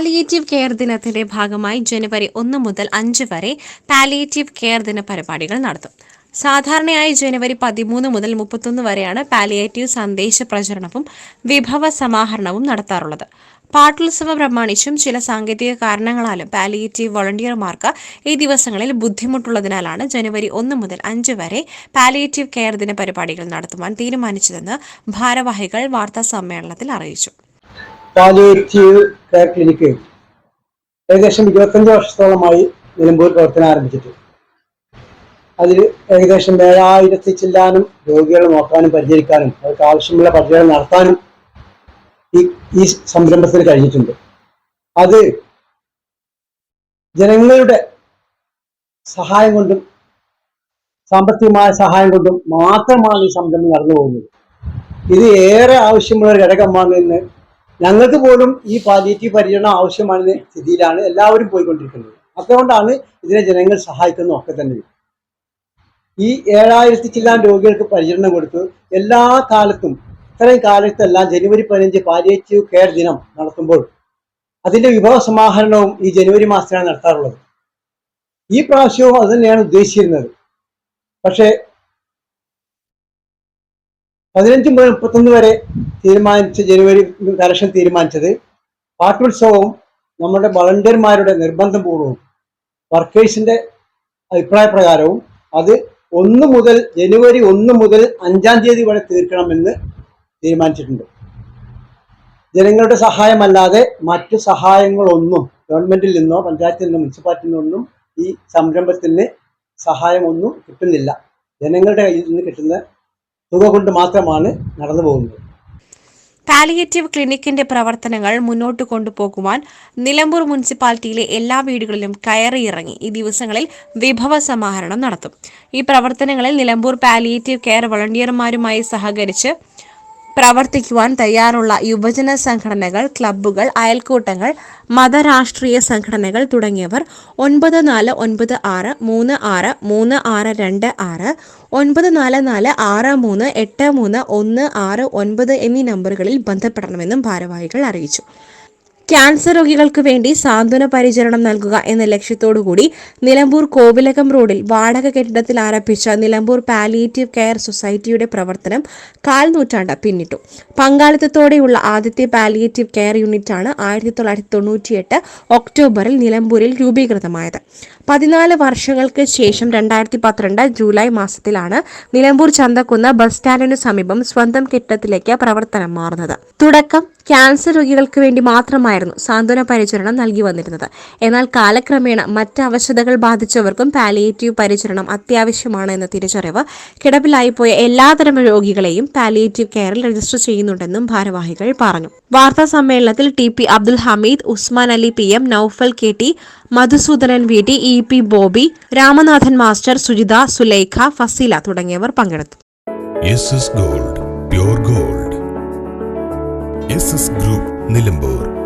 Palliative care ദിനത്തിന്റെ ഭാഗമായി ജനുവരി ഒന്ന് മുതൽ അഞ്ച് വരെ പാലിയേറ്റീവ് കെയർ ദിന പരിപാടികൾ നടത്തും. സാധാരണയായി ജനുവരി പതിമൂന്ന് മുതൽ മുപ്പത്തൊന്ന് വരെയാണ് പാലിയേറ്റീവ് സന്ദേശ പ്രചരണവും വിഭവ സമാഹരണവും നടത്താറുള്ളത്. പാട്ടുത്സവം പ്രമാണിച്ചും ചില സാങ്കേതിക കാരണങ്ങളാലും പാലിയേറ്റീവ് വോളണ്ടിയർമാർക്ക് ഈ ദിവസങ്ങളിൽ ബുദ്ധിമുട്ടുള്ളതിനാലാണ് ജനുവരി ഒന്ന് മുതൽ അഞ്ച് വരെ പാലിയേറ്റീവ് കെയർ ദിന പരിപാടികൾ നടത്തുവാൻ തീരുമാനിച്ചതെന്ന് ഭാരവാഹികൾ വാർത്താ സമ്മേളനത്തിൽ അറിയിച്ചു. പാലിയേറ്റീവ് കെയർ ക്ലിനിക്ക് ഏകദേശം ഇരുപത്തഞ്ച് വർഷത്തോളമായി നിലമ്പൂർ പ്രവർത്തനം ആരംഭിച്ചിട്ട് അതിൽ ഏകദേശം ഏഴായിരത്തി ചില്ലാനും രോഗികളെ നോക്കാനും പരിചരിക്കാനും അവർക്ക് ആവശ്യമുള്ള പരിചരണം നടത്താനും ഈ ഈ സംരംഭത്തിന് കഴിഞ്ഞിട്ടുണ്ട്. അത് ജനങ്ങളുടെ സഹായം കൊണ്ടും സാമ്പത്തികമായ സഹായം കൊണ്ടും മാത്രമാണ് ഈ സംരംഭം നടന്നു പോകുന്നത് ഇത് ഏറെ ആവശ്യമുള്ള ഒരു ഘടകമാണ് എന്ന് ഞങ്ങൾക്ക് പോലും ഈ പാലിയേറ്റീവ് പരിചരണം ആവശ്യമാണെന്ന സ്ഥിതിയിലാണ് എല്ലാവരും പോയിക്കൊണ്ടിരിക്കുന്നത്. അതുകൊണ്ടാണ് ഇതിനെ ജനങ്ങൾ സഹായിക്കുന്ന ഒക്കെ തന്നെ. ഈ ഏഴായിരത്തി ചില്ലാൻ രോഗികൾക്ക് പരിചരണം കൊടുത്ത് എല്ലാ കാലത്തും ഇത്രയും കാലത്തെല്ലാം ജനുവരി പതിനഞ്ച് പാലിയേറ്റീവ് കെയർ ദിനം നടത്തുമ്പോൾ അതിന്റെ വിഭവ സമാഹരണവും ഈ ജനുവരി മാസത്തിലാണ് നടത്താറുള്ളത്. ഈ പ്രാവശ്യവും അത് തന്നെയാണ് ഉദ്ദേശിച്ചിരുന്നത്. പക്ഷേ പതിനഞ്ച് മുതൽ മുപ്പത്തൊന്ന് വരെ തീരുമാനിച്ച ജനുവരി കലക്ഷൻ തീരുമാനിച്ചത് പാട്ടുത്സവവും നമ്മുടെ വളണ്ടിയർമാരുടെ നിർബന്ധം പൂർവവും വർക്കേഴ്സിന്റെ അഭിപ്രായ പ്രകാരവും അത് ഒന്ന് മുതൽ ജനുവരി ഒന്ന് മുതൽ അഞ്ചാം തീയതി വരെ തീർക്കണമെന്ന് തീരുമാനിച്ചിട്ടുണ്ട്. ജനങ്ങളുടെ സഹായമല്ലാതെ മറ്റു സഹായങ്ങളൊന്നും ഗവൺമെന്റിൽ നിന്നോ പഞ്ചായത്തിൽ നിന്നോ മുനിസിപ്പാലിറ്റിയിൽ നിന്നൊന്നും ഈ സംരംഭത്തിന് സഹായമൊന്നും കിട്ടുന്നില്ല. ജനങ്ങളുടെ കയ്യിൽ നിന്ന് കിട്ടുന്ന തുക കൊണ്ട് മാത്രമാണ് നടന്നു പോകുന്നത്. പാലിയേറ്റീവ് ക്ലിനിക്കിന്റെ പ്രവർത്തനങ്ങൾ മുന്നോട്ട് കൊണ്ടുപോകുവാൻ നിലമ്പൂർ മുനിസിപ്പാലിറ്റിയിലെ എല്ലാ വീടുകളിലും കയറിയിറങ്ങി ഈ ദിവസങ്ങളിൽ വിഭവ സമാഹരണം നടത്തും. ഈ പ്രവർത്തനങ്ങളിൽ നിലമ്പൂർ പാലിയേറ്റീവ് കെയർ വളണ്ടിയർമാരുമായി സഹകരിച്ച് പ്രവർത്തിക്കുവാൻ തയ്യാറുള്ള യുവജന സംഘടനകൾ ക്ലബ്ബുകൾ അയൽക്കൂട്ടങ്ങൾ മതരാഷ്ട്രീയ സംഘടനകൾ തുടങ്ങിയവർ ഒൻപത് നാല് ഒൻപത് ആറ് മൂന്ന് ആറ് മൂന്ന് ആറ് രണ്ട് ആറ് ഒൻപത് നാല് നാല് ആറ് മൂന്ന് എട്ട് മൂന്ന് ഒന്ന് ആറ് ഒൻപത് എന്നീ നമ്പറുകളിൽ ബന്ധപ്പെടണമെന്നും ഭാരവാഹികൾ അറിയിച്ചു. ക്യാൻസർ രോഗികൾക്ക് വേണ്ടി സാന്ത്വന പരിചരണം നൽകുക എന്ന ലക്ഷ്യത്തോടുകൂടി നിലമ്പൂർ കോവിലകം റോഡിൽ വാടക കെട്ടിടത്തിൽ ആരംഭിച്ച നിലമ്പൂർ പാലിയേറ്റീവ് കെയർ സൊസൈറ്റിയുടെ പ്രവർത്തനം കാൽ നൂറ്റാണ്ട് പിന്നിട്ടു. പങ്കാളിത്തത്തോടെയുള്ള ആദ്യത്തെ പാലിയേറ്റീവ് കെയർ യൂണിറ്റാണ് ആയിരത്തി തൊള്ളായിരത്തി തൊണ്ണൂറ്റിയെട്ട് ഒക്ടോബറിൽ നിലമ്പൂരിൽ രൂപീകൃതമായത്. പതിനാല് വർഷങ്ങൾക്ക് ശേഷം രണ്ടായിരത്തി പന്ത്രണ്ട് ജൂലൈ മാസത്തിലാണ് നിലമ്പൂർ ചന്തക്കുന്ന ബസ് സ്റ്റാൻഡിനു സമീപം സ്വന്തം കെട്ടിടത്തിലേക്ക് പ്രവർത്തനം മാറുന്നത്. തുടക്കം ക്യാൻസർ രോഗികൾക്ക് വേണ്ടി മാത്രമായിരുന്നു സാന്ത്വന പരിചരണം നൽകി വന്നിരുന്നത്. എന്നാൽ കാലക്രമേണ മറ്റ് അവശതകൾ ബാധിച്ചവർക്കും പാലിയേറ്റീവ് പരിചരണം അത്യാവശ്യമാണ് എന്ന തിരിച്ചറിവ് കിടപ്പിലായിപ്പോയ എല്ലാതരം രോഗികളെയും പാലിയേറ്റീവ് കെയറിൽ രജിസ്റ്റർ ചെയ്യുന്നുണ്ടെന്നും ഭാരവാഹികൾ പറഞ്ഞു. വാർത്താ സമ്മേളനത്തിൽ T P Abdul Hameed Usman Ali P M Noufal K T Madhusoodanan V T E P Bobby Ramanathan master Sujitha Sulekha Fasila തുടങ്ങിയവർ പങ്കെടുത്തു. Gold gold group Nilambur